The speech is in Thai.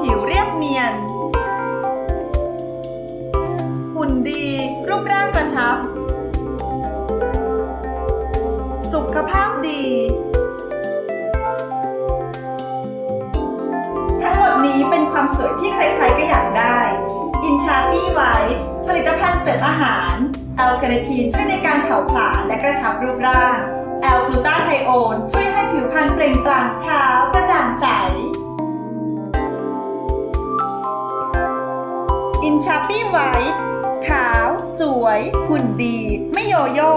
ผิวเรียบเนียน หุ่นดี รูปร่างกระชับ สุขภาพดี ทั้งหมดนี้เป็นความสวยที่ใครๆก็อยากได้ อินชาปี้ไวท์ผลิตภัณฑ์เสริมอาหารแอลคาเนทีนช่วยในการเผาผลาญและกระชับรูปร่างแอลกลูตาไทโอนช่วยให้ผิวพรรณเปล่งปลั่งขาว นชาปี้ไวท์ขาว สวย หุ่นดี ไม่โยโย่